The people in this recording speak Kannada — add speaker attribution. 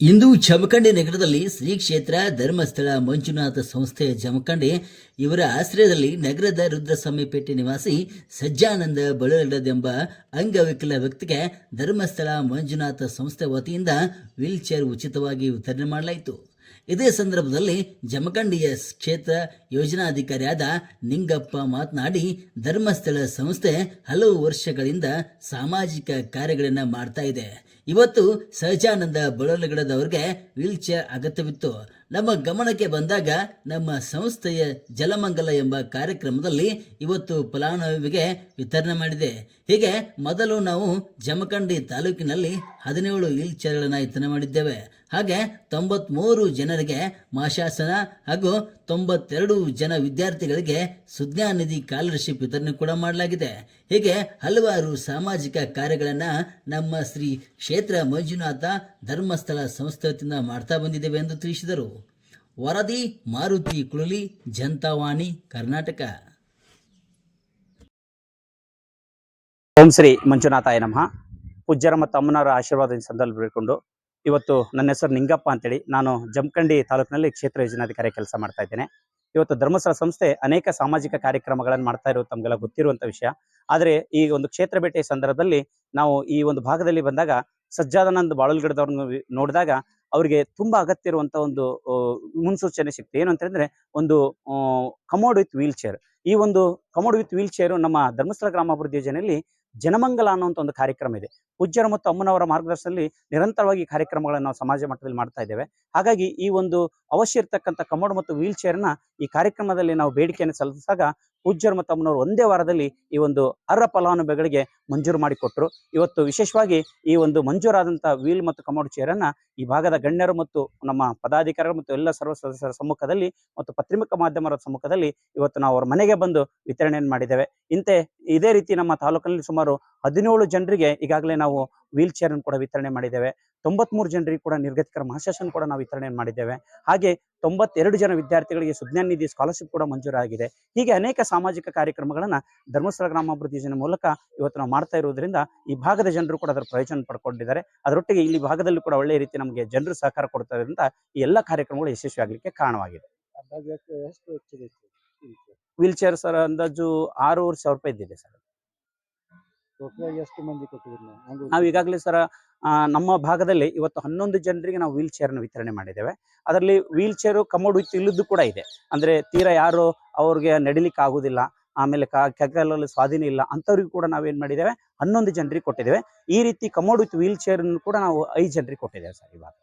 Speaker 1: ಇಂದು ಜಮಖಂಡಿ ನಗರದಲ್ಲಿ ಶ್ರೀ ಕ್ಷೇತ್ರ ಧರ್ಮಸ್ಥಳ ಮಂಜುನಾಥ ಸಂಸ್ಥೆಯ ಜಮಖಂಡಿ ಇವರ ಆಶ್ರಯದಲ್ಲಿ ನಗರದ ರುದ್ರಸ್ವಾಮಿಪೇಟೆ ನಿವಾಸಿ ಸಜ್ಜಾನಂದ ಬಳಲದೆಂಬ ಅಂಗವಿಕಲ ವ್ಯಕ್ತಿಗೆ ಧರ್ಮಸ್ಥಳ ಮಂಜುನಾಥ ಸಂಸ್ಥೆ ವತಿಯಿಂದ ವೀಲ್ ಚೇರ್ ಉಚಿತವಾಗಿ ವಿತರಣೆ ಮಾಡಲಾಯಿತು. ಇದೇ ಸಂದರ್ಭದಲ್ಲಿ ಜಮಖಂಡಿಯ ಕ್ಷೇತ್ರ ಯೋಜನಾಧಿಕಾರಿಯಾದ ನಿಂಗಪ್ಪ ಮಾತನಾಡಿ, ಧರ್ಮಸ್ಥಳ ಸಂಸ್ಥೆ ಹಲವು ವರ್ಷಗಳಿಂದ ಸಾಮಾಜಿಕ ಕಾರ್ಯಗಳನ್ನು ಮಾಡ್ತಾ ಇದೆ. ಇವತ್ತು ಸಹಜಾನಂದ ಬಳಲಗಡದವ್ರಿಗೆ ವೀಲ್ ಚೇರ್ ಅಗತ್ಯವಿತ್ತು. ನಮ್ಮ ಗಮನಕ್ಕೆ ಬಂದಾಗ ನಮ್ಮ ಸಂಸ್ಥೆಯ ಜಲಮಂಗಲ ಎಂಬ ಕಾರ್ಯಕ್ರಮದಲ್ಲಿ ಇವತ್ತು ಫಲಾನುಭವಿಗೆ ವಿತರಣೆ ಮಾಡಿದೆ. ಹೀಗೆ ಮೊದಲು ನಾವು ಜಮಖಂಡಿ ತಾಲೂಕಿನಲ್ಲಿ ಹದಿನೇಳು ವೀಲ್ ಚೇರ್ಗಳನ್ನು ವಿತರಣೆ ಮಾಡಿದ್ದೇವೆ. ಹಾಗೆ ತೊಂಬತ್ಮೂರು ಜನರಿಗೆ ಮಾಶಾಸನ ಹಾಗೂ ತೊಂಬತ್ತೆರಡು ಜನ ವಿದ್ಯಾರ್ಥಿಗಳಿಗೆ ಸುಜ್ಞಾನಿಧಿ ಸ್ಕಾಲರ್ಶಿಪ್ ವಿತರಣೆ ಕೂಡ ಮಾಡಲಾಗಿದೆ. ಹೀಗೆ ಹಲವಾರು ಸಾಮಾಜಿಕ ಕಾರ್ಯಗಳನ್ನು ನಮ್ಮ ಶ್ರೀ ಮಂಜುನಾಥ ಧರ್ಮಸ್ಥಳ ಸಂಸ್ಥೆಯಿಂದ ಮಾಡ್ತಾ ಬಂದಿದ್ದೇವೆ ಎಂದು ತಿಳಿಸಿದರು. ವರದಿ, ಮಾರುತಿ ಕುಳಲಿ ಜನತಾವಾಣಿ ಕರ್ನಾಟಕ.
Speaker 2: ಓಂ ಶ್ರೀ ಮಂಜುನಾಥಾಯ ನಮಃ. ಪೂಜ್ಯರ ಮತ್ತು ಅಮ್ಮನವರ ಆಶೀರ್ವಾದ ಸಂದರ್ಭ ಬೇಡ್ಕೊಂಡು ಇವತ್ತು ನನ್ನ ಹೆಸರು ನಿಂಗಪ್ಪ ಅಂತೇಳಿ ನಾನು ಜಮಖಂಡಿ ತಾಲೂಕಿನಲ್ಲಿ ಕ್ಷೇತ್ರ ಯೋಜನಾಧಿಕಾರಿ ಕೆಲಸ ಮಾಡ್ತಾ ಇದ್ದೇನೆ. ಇವತ್ತು ಧರ್ಮಸ್ಥಳ ಸಂಸ್ಥೆ ಅನೇಕ ಸಾಮಾಜಿಕ ಕಾರ್ಯಕ್ರಮಗಳನ್ನು ಮಾಡ್ತಾ ಇರೋದು ತಮಗೆಲ್ಲ ಗೊತ್ತಿರುವಂತ ವಿಷಯ. ಆದರೆ ಈ ಒಂದು ಕ್ಷೇತ್ರ ಭೇಟಿಯ ಸಂದರ್ಭದಲ್ಲಿ ನಾವು ಈ ಒಂದು ಭಾಗದಲ್ಲಿ ಬಂದಾಗ ಸಜ್ಜಾದಾನಂದ್ ಬಾಳಲ್ಗಡದವ್ರನ್ನ ನೋಡಿದಾಗ ಅವರಿಗೆ ತುಂಬಾ ಅಗತ್ಯ ಇರುವಂತ ಒಂದು ಮುನ್ಸೂಚನೆ ಸಿಕ್ತು ಏನು ಅಂತಂದ್ರೆ ಒಂದು ಕಮೋಡ್ ವಿತ್ ವೀಲ್ ಚೇರ್. ಈ ಒಂದು ಕಮೋಡ್ ವಿತ್ ವೀಲ್ ಚೇರ್ ನಮ್ಮ ಧರ್ಮಸ್ಥಳ ಗ್ರಾಮಾಭಿವೃದ್ಧಿ ಯೋಜನೆಯಲ್ಲಿ ಜನಮಂಗಲ ಅನ್ನುವಂಥ ಒಂದು ಕಾರ್ಯಕ್ರಮ ಇದೆ. ಪೂಜ್ಯರು ಮತ್ತು ಅಮ್ಮನವರ ಮಾರ್ಗದರ್ಶನದಲ್ಲಿ ನಿರಂತರವಾಗಿ ಕಾರ್ಯಕ್ರಮಗಳನ್ನು ನಾವು ಸಮಾಜ ಮಟ್ಟದಲ್ಲಿ ಮಾಡ್ತಾ ಇದ್ದೇವೆ. ಹಾಗಾಗಿ ಈ ಒಂದು ಅವಶ್ಯ ಇರತಕ್ಕಂಥ ಕಮೋಡ್ ಮತ್ತು ವೀಲ್ ಚೇರ್ನ ಈ ಕಾರ್ಯಕ್ರಮದಲ್ಲಿ ನಾವು ಬೇಡಿಕೆಯನ್ನು ಸಲ್ಲಿಸಿದಾಗ ಪೂಜ್ಯರು ಮತ್ತು ಅಮ್ಮನವರು ಒಂದೇ ವಾರದಲ್ಲಿ ಈ ಒಂದು ಅರ್ಹ ಫಲಾನುಭವಿಗಳಿಗೆ ಮಂಜೂರು ಮಾಡಿಕೊಟ್ರು. ಇವತ್ತು ವಿಶೇಷವಾಗಿ ಈ ಒಂದು ಮಂಜೂರಾದಂಥ ವೀಲ್ ಮತ್ತು ಕಮೋಡ್ ಚೇರನ್ನ ಈ ಭಾಗದ ಗಣ್ಯರು ಮತ್ತು ನಮ್ಮ ಪದಾಧಿಕಾರಿಗಳು ಮತ್ತು ಎಲ್ಲ ಸರ್ವ ಸದಸ್ಯರ ಸಮ್ಮುಖದಲ್ಲಿ ಮತ್ತು ಪತ್ರಿಕಾ ಮಾಧ್ಯಮರ ಸಮ್ಮುಖದಲ್ಲಿ ಇವತ್ತು ನಾವು ಅವರ ಮನೆಗೆ ಬಂದು ವಿತರಣೆಯನ್ನು ಮಾಡಿದ್ದೇವೆ. ಇಂತೆ ಇದೇ ರೀತಿ ನಮ್ಮ ತಾಲೂಕಿನಲ್ಲಿ ಸುಮಾರು ಹದಿನೇಳು ಜನರಿಗೆ ಈಗಾಗಲೇ ನಾವು ವೀಲ್ ಚೇರ್ ಕೂಡ ವಿತರಣೆ ಮಾಡಿದ್ದೇವೆ. ತೊಂಬತ್ಮೂರು ಜನರಿಗೆ ಕೂಡ ನಿರ್ಗತಿಕರ ಮಹಾಶಾಸನ ಕೂಡ ನಾವು ವಿತರಣೆ ಮಾಡಿದ್ದೇವೆ. ಹಾಗೆ ತೊಂಬತ್ತೆರಡು ಜನ ವಿದ್ಯಾರ್ಥಿಗಳಿಗೆ ಸುಜ್ಞಾನ ನಿಧಿ ಸ್ಕಾಲರ್ಶಿಪ್ ಕೂಡ ಮಂಜೂರಾಗಿದೆ. ಹೀಗೆ ಅನೇಕ ಸಾಮಾಜಿಕ ಕಾರ್ಯಕ್ರಮಗಳನ್ನು ಧರ್ಮಸ್ಥಳ ಗ್ರಾಮಾಭಿವೃದ್ಧಿ ಯೋಜನೆ ಮೂಲಕ ಇವತ್ತು ನಾವು ಮಾಡ್ತಾ ಇರುವುದರಿಂದ ಈ ಭಾಗದ ಜನರು ಕೂಡ ಅದರ ಪ್ರಯೋಜನ ಪಡ್ಕೊಂಡಿದ್ದಾರೆ. ಅದರೊಟ್ಟಿಗೆ ಇಲ್ಲಿ ಭಾಗದಲ್ಲಿ ಕೂಡ ಒಳ್ಳೆಯ ರೀತಿ ನಮಗೆ ಜನರು ಸಹಕಾರ ಕೊಡ್ತಾ ಇರೋದ್ರಿಂದ ಈ ಎಲ್ಲ ಕಾರ್ಯಕ್ರಮಗಳು ಯಶಸ್ವಿ ಆಗಲಿಕ್ಕೆ ಕಾರಣವಾಗಿದೆ ವೀಲ್ ಚೇರ್ ಸರ್ ಅಂದಾಜು ಆರೂವರೆ ಸಾವಿರ ರೂಪಾಯಿ ಇದ್ದಿದೆ ಸರ್
Speaker 3: ಎಷ್ಟು ಮಂದಿ ಕೊಟ್ಟಿದ್ರಿ ನಾವು?
Speaker 2: ಈಗಾಗಲೇ ಸರ್ ನಮ್ಮ ಭಾಗದಲ್ಲಿ ಇವತ್ತು ಹನ್ನೊಂದು ಜನರಿಗೆ ನಾವು ವೀಲ್ ಚೇರ್ನ ವಿತರಣೆ ಮಾಡಿದ್ದೇವೆ. ಅದರಲ್ಲಿ ವೀಲ್ ಚೇರು ಕಮೋಡ್ ವಿತ್ ಇಲ್ಲದ್ದು ಕೂಡ ಇದೆ. ಅಂದ್ರೆ ತೀರಾ ಯಾರು ಅವ್ರಿಗೆ ನಡಿಲಿಕ್ಕೆ ಆಗುದಿಲ್ಲ ಆಮೇಲೆ ಕಾ ಕೆಗಲಲ್ಲಿ ಸ್ವಾಧೀನ ಇಲ್ಲ ಅಂಥವ್ರಿಗೂ ಕೂಡ ನಾವೇನು ಮಾಡಿದ್ದೇವೆ ಹನ್ನೊಂದು ಜನರಿಗೆ ಕೊಟ್ಟಿದ್ದೇವೆ. ಈ ರೀತಿ ಕಮೋಡ್ ವಿತ್ ವೀಲ್ ಚೇರ್ ಕೂಡ ನಾವು ಐದು ಜನರಿಗೆ ಕೊಟ್ಟಿದ್ದೇವೆ ಸರ್ ಇವಾಗ.